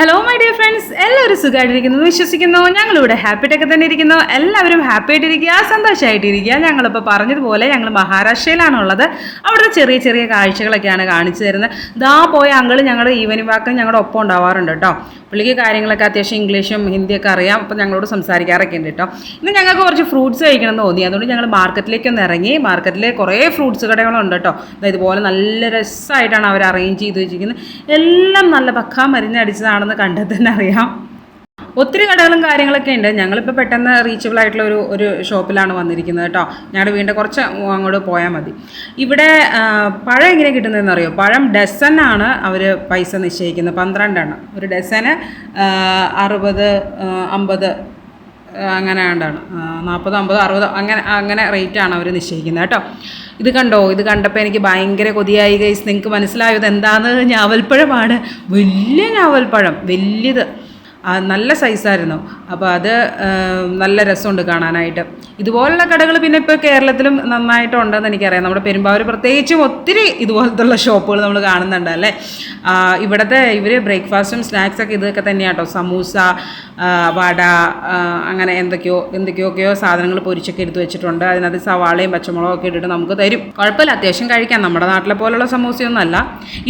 Hello my dear friends എല്ലാവരും സുഖമായിട്ടിരിക്കുന്നു. വിശ്വസിക്കുന്നു. ഞങ്ങളിവിടെ ഹാപ്പി ആയിട്ടൊക്കെ തന്നെ ഇരിക്കുന്നു. എല്ലാവരും ഹാപ്പി ആയിട്ടിരിക്കുക സന്തോഷമായിട്ടിരിക്കുക ഞങ്ങളിപ്പോൾ പറഞ്ഞതുപോലെ ഞങ്ങൾ മഹാരാഷ്ട്രയിലാണ് ഉള്ളത്. അവിടുത്തെ ചെറിയ ചെറിയ കാഴ്ചകളൊക്കെയാണ് കാണിച്ചു തരുന്നത്. ദാ പോയ അങ്കിൾ ഞങ്ങളുടെ ഈവനിങ് വാക്ക് ഞങ്ങളുടെ ഒപ്പം ഉണ്ടാവാറുണ്ട് കേട്ടോ. പുള്ളിക്ക് കാര്യങ്ങളൊക്കെ അത്യാവശ്യം ഇംഗ്ലീഷും ഹിന്ദിയൊക്കെ അറിയാം. അപ്പം ഞങ്ങളോട് സംസാരിക്കാറൊക്കെ ഉണ്ട് കേട്ടോ. ഇന്ന് ഞങ്ങൾക്ക് കുറച്ച് ഫ്രൂട്ട്സ് കഴിക്കണം എന്ന് തോന്നി. അതുകൊണ്ട് ഞങ്ങൾ മാർക്കറ്റിലേക്ക് ഒന്ന് ഇറങ്ങി. മാർക്കറ്റിൽ കുറേ ഫ്രൂട്ട്സ് കടകളുണ്ട് കേട്ടോ. ഇതുപോലെ നല്ല രസമായിട്ടാണ് അവർ അറേഞ്ച് ചെയ്ത് വെച്ചിരിക്കുന്നത്. എല്ലാം നല്ല പക്കാ മരുന്നടിച്ചതാണെന്ന് കണ്ടാൽ തന്നെ അറിയാം. ഒത്തിരി കടകളും കാര്യങ്ങളൊക്കെ ഉണ്ട്. ഞങ്ങളിപ്പോൾ പെട്ടെന്ന് റീച്ചബിൾ ആയിട്ടുള്ള ഒരു ഒരു ഷോപ്പിലാണ് വന്നിരിക്കുന്നത് കേട്ടോ. ഞങ്ങളുടെ വീടിന്റെ കുറച്ച് അങ്ങോട്ട് പോയാൽ മതി. ഇവിടെ പഴം എങ്ങനെ കിട്ടുന്നതെന്ന് അറിയോ? പഴം ഡസനാണ് അവർ പൈസ നിശ്ചയിക്കുന്നത്. പന്ത്രണ്ടെണ്ണം. ഒരു ഡസന് അറുപത് അമ്പത് അങ്ങനെ ആണ്ടാണ് നാൽപ്പത് അമ്പത് അറുപത് അങ്ങനെ അങ്ങനെ റേറ്റാണ് അവർ നിശ്ചയിക്കുന്നത് കേട്ടോ. ഇത് കണ്ടോ? ഇത് കണ്ടപ്പോൾ എനിക്ക് ഭയങ്കര കൊതിയായി ഗൈസ് നിങ്ങൾക്ക് മനസ്സിലായത് എന്താണെന്ന് ഞാവൽപ്പഴമാണ്. വലിയ ഞാവൽപ്പഴം. വലിയത്. നല്ല സൈസായിരുന്നു അപ്പോൾ അത് നല്ല രസമുണ്ട് കാണാനായിട്ട്. ഇതുപോലുള്ള കടകൾ പിന്നെ ഇപ്പോൾ കേരളത്തിലും നന്നായിട്ടുണ്ടെന്ന് എനിക്കറിയാം. നമ്മുടെ പെരുമ്പാവൂർ പ്രത്യേകിച്ചും ഒത്തിരി ഇതുപോലത്തുള്ള ഷോപ്പുകൾ നമ്മൾ കാണുന്നുണ്ട് അല്ലേ? ഇവിടുത്തെ ഇവർ ബ്രേക്ക്ഫാസ്റ്റും സ്നാക്സൊക്കെ ഇതൊക്കെ തന്നെയാണ് കേട്ടോ സമൂസ വട അങ്ങനെ എന്തൊക്കെയോ എന്തൊക്കെയൊക്കെയോ സാധനങ്ങൾ പൊരിച്ചൊക്കെ എടുത്ത് വെച്ചിട്ടുണ്ട്. അതിനകത്ത് സവാളയും പച്ചമുളകും ഒക്കെ ഇട്ടിട്ട് നമുക്ക് തരും. കുഴപ്പമില്ല അത്യാവശ്യം കഴിക്കാം. നമ്മുടെ നാട്ടിലെ പോലുള്ള സമൂസയൊന്നും അല്ല.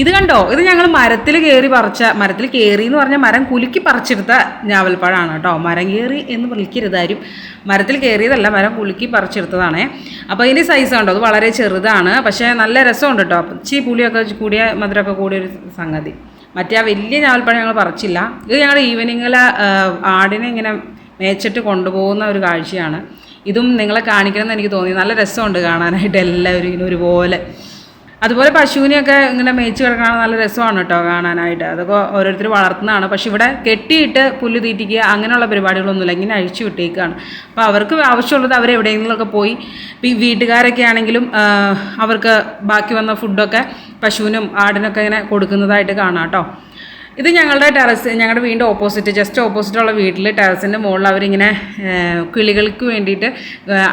ഇത് കണ്ടോ? ഇത് ഞങ്ങൾ മരത്തിൽ കയറി പറിച്ച മരത്തിൽ കയറി എന്ന് പറഞ്ഞാൽ മരം കുലുക്കി പറിച്ചെടുത്ത ഞാവൽപ്പഴമാണ് കേട്ടോ. മരം കയറി എന്ന് വിളിക്കരുതാരും. മരത്തിൽ കയറിയതല്ല മരം കുലുക്കി പറിച്ചെടുത്തതാണേ. അപ്പോൾ ഇതിന്റെ സൈസ് ഉണ്ടോ അത് വളരെ ചെറുതാണ്. പക്ഷേ നല്ല രസമുണ്ട് കേട്ടോ. ഇച്ചിരി പുളിയൊക്കെ കൂടിയ മധുരമൊക്കെ കൂടിയൊരു സംഗതി. മറ്റേ ആ വലിയ ഞാവൽപ്പഴം ഞങ്ങൾ പറിച്ചില്ല. ഇത് ഞങ്ങൾ ഈവനിങ്ങിൽ ആടിനെ ഇങ്ങനെ മേച്ചിട്ട് കൊണ്ടുപോകുന്ന ഒരു കാഴ്ചയാണ്. ഇതും നിങ്ങളെ കാണിക്കണമെന്ന് എനിക്ക് തോന്നി. നല്ല രസമുണ്ട് കാണാനായിട്ട് എല്ലാവരും ഇങ്ങനെ ഒരുപോലെ. അതുപോലെ പശുവിനെയൊക്കെ ഇങ്ങനെ മേച്ച് കിടക്കണം നല്ല രസമാണ് കേട്ടോ കാണാനായിട്ട്. അതൊക്കെ ഓരോരുത്തർ വളർത്തുന്നതാണ്. പക്ഷെ ഇവിടെ കെട്ടിയിട്ട് പുല്ല് തീറ്റിക്കുക അങ്ങനെയുള്ള പരിപാടികളൊന്നുമില്ല. ഇങ്ങനെ അഴിച്ചു വിട്ടേക്കാണ്. അപ്പോൾ അവർക്ക് ആവശ്യമുള്ളത് അവരെവിടെയെങ്കിലുമൊക്കെ പോയി ഇപ്പോൾ ഈ വീട്ടുകാരൊക്കെ ആണെങ്കിലും അവർക്ക് ബാക്കി വന്ന ഫുഡൊക്കെ പശുവിനും ആടിനൊക്കെ ഇങ്ങനെ കൊടുക്കുന്നതായിട്ട് കാണാം കേട്ടോ. ഇത് ഞങ്ങളുടെ ടെറസ് ഞങ്ങളുടെ വീടിന്റെ ഓപ്പോസിറ്റ് ജസ്റ്റ് ഓപ്പോസിറ്റുള്ള വീട്ടിൽ ടെറസിന്റെ മുകളിൽ അവരിങ്ങനെ കിളികൾക്ക് വേണ്ടിയിട്ട്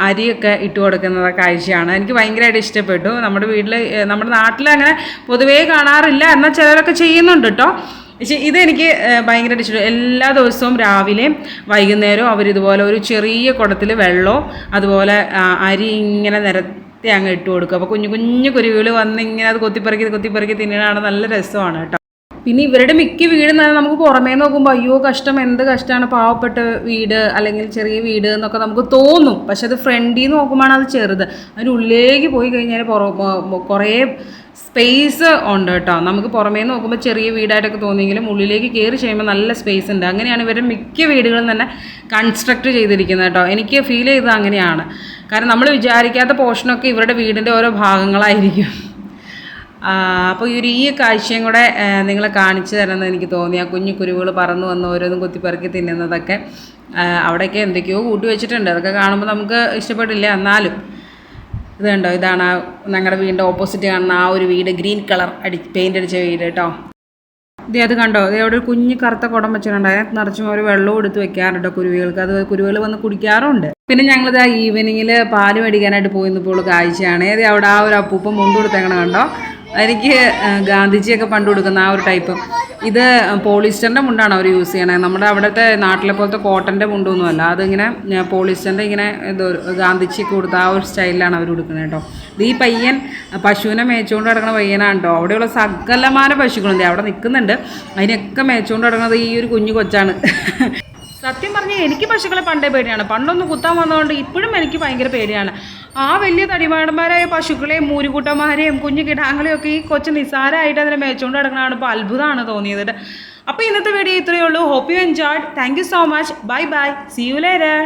അരിയൊക്കെ ഇട്ട് കൊടുക്കുന്ന കാഴ്ചയാണ്. എനിക്ക് ഭയങ്കരമായിട്ട് ഇഷ്ടപ്പെട്ടു. നമ്മുടെ വീട്ടിൽ നമ്മുടെ നാട്ടിൽ അങ്ങനെ പൊതുവേ കാണാറില്ല. എന്നാൽ ചിലരൊക്കെ ചെയ്യുന്നുണ്ട് കേട്ടോ പക്ഷേ ഇതെനിക്ക് ഭയങ്കരമായിട്ട് ഇഷ്ടപ്പെട്ടു. എല്ലാ ദിവസവും രാവിലെയും വൈകുന്നേരവും അവരിതുപോലെ ഒരു ചെറിയ കുടത്തിൽ വെള്ളവും അതുപോലെ അരി ഇങ്ങനെ നിര അങ്ങ് ഇട്ട് കൊടുക്കും. അപ്പോൾ കുഞ്ഞു കുഞ്ഞു കുരുവികൾ വന്ന് ഇങ്ങനെ അത് കൊത്തിപ്പറക്കി കൊത്തിപ്പറക്കി തിന്നണതാണ് നല്ല രസമാണ് കേട്ടോ പിന്നെ ഇവരുടെ മിക്ക വീട് തന്നെ നമുക്ക് പുറമേ നോക്കുമ്പോൾ അയ്യോ കഷ്ടം. എന്ത് കഷ്ടമാണ്? പാവപ്പെട്ട വീട് അല്ലെങ്കിൽ ചെറിയ വീട് എന്നൊക്കെ നമുക്ക് തോന്നും. പക്ഷെ അത് ഫ്രണ്ടിൽ നിന്ന് നോക്കുമ്പോഴാണ് അത് ചെറുത്. അതിനുള്ളിലേക്ക് പോയി കഴിഞ്ഞാൽ കുറേ സ്പേസ് ഉണ്ട് കേട്ടോ. നമുക്ക് പുറമേ നോക്കുമ്പോൾ ചെറിയ വീടായിട്ടൊക്കെ തോന്നിയെങ്കിലും ഉള്ളിലേക്ക് കയറി ചെയ്യുമ്പോൾ നല്ല സ്പേസ് ഉണ്ട്. അങ്ങനെയാണ് ഇവരുടെ മിക്ക വീടുകളും തന്നെ കൺസ്ട്രക്ട് ചെയ്തിരിക്കുന്നത് കേട്ടോ. എനിക്ക് ഫീൽ ചെയ്തത് അങ്ങനെയാണ്. കാരണം നമ്മൾ വിചാരിക്കാത്ത പോർഷനൊക്കെ ഇവരുടെ വീടിന്റെ ഓരോ ഭാഗങ്ങളായിരിക്കും. അപ്പോൾ ഈ ഒരു ഈ കാഴ്ചയും കൂടെ നിങ്ങൾ കാണിച്ചു തരണമെന്ന് എനിക്ക് തോന്നി. ആ കുഞ്ഞു കുരുവുകൾ പറന്നു വന്ന് ഓരോന്നും കുത്തിപ്പറക്കി തിന്നുന്നതൊക്കെ അവിടെയൊക്കെ എന്തൊക്കെയോ കൂട്ടി വെച്ചിട്ടുണ്ട്. അതൊക്കെ കാണുമ്പോൾ നമുക്ക് ഇഷ്ടപ്പെട്ടില്ല എന്നാലും ഇത് കണ്ടോ? ഇതാണ് ഞങ്ങളുടെ വീടിന്റെ ഓപ്പോസിറ്റ് കാണുന്ന ആ ഒരു വീട് ഗ്രീൻ കളർ അടി പെയിന്റ് അടിച്ച വീട് കേട്ടോ. ഇത് അത് കണ്ടോ? ഇത് അവിടെ ഒരു കുഞ്ഞ് കറുത്ത കുടം വെച്ചിട്ടുണ്ട്. അതിനകത്ത് നിറച്ചും അവർ വെള്ളവും എടുത്ത് വെക്കാറുണ്ട് കുരുവികൾക്ക്. അത് കുരുവികൾ വന്ന് കുടിക്കാറുണ്ട്. പിന്നെ ഞങ്ങളിത് ആ ഈവനിങ്ങിൽ പാൽ മേടിക്കാനായിട്ട് പോയിന്നപ്പോൾ കാഴ്ചയാണ്. ഏത് അവിടെ ആ ഒരു അപ്പൂപ്പം മുണ്ടുകൊടുത്തങ്ങനെ കണ്ടോ? എനിക്ക് ഗാന്ധിജിയൊക്കെ പണ്ട് കൊടുക്കുന്ന ആ ഒരു ടൈപ്പ് ഇത് പോളിസ്റ്ററിന്റെ മുണ്ടാണ് അവർ യൂസ് ചെയ്യണത് നമ്മുടെ അവിടുത്തെ നാട്ടിലെ പോലത്തെ കോട്ടന്റെ മുണ്ടൊന്നുമല്ല. അതിങ്ങനെ പോളിസ്റ്ററിന്റെ ഇങ്ങനെ ഇത് ഗാന്ധിജി കൊടുത്ത ആ ഒരു സ്റ്റൈലിലാണ് അവർ കൊടുക്കുന്നത് കേട്ടോ. ഇത് ഈ പയ്യൻ പശുവിനെ മേച്ചുകൊണ്ട് കിടക്കുന്ന പയ്യനാണ് കേട്ടോ. അവിടെയുള്ള സകലമാന പശുക്കളുണ്ട് അവിടെ നിൽക്കുന്നുണ്ട്. അതിനൊക്കെ മേച്ചുകൊണ്ട് കിടക്കുന്നത് ഈ ഒരു കുഞ്ഞു കൊച്ചാണ്. സത്യം പറഞ്ഞാൽ എനിക്ക് പശുക്കളെ പണ്ടേ പേടിയാണ്. പണ്ടൊന്ന് കുത്താൻ വന്നതുകൊണ്ട് ഇപ്പോഴും എനിക്ക് ഭയങ്കര പേടിയാണ്. ആ വലിയ തടിമാടന്മാരായ പശുക്കളെയും മൂരുകൂട്ടന്മാരെയും കുഞ്ഞു കിടാങ്ങളെയും ഒക്കെ ഈ കൊച്ചു നിസ്സാരമായിട്ട് അതിനെ മേച്ചുകൊണ്ട് കിടക്കണതാണ് ഇപ്പോൾ അത്ഭുതമാണ് തോന്നിയത് അപ്പോൾ ഇന്നത്തെ വീഡിയോ ഇത്രയേ ഉള്ളൂ. Hope you enjoyed thank you so much bye bye see you later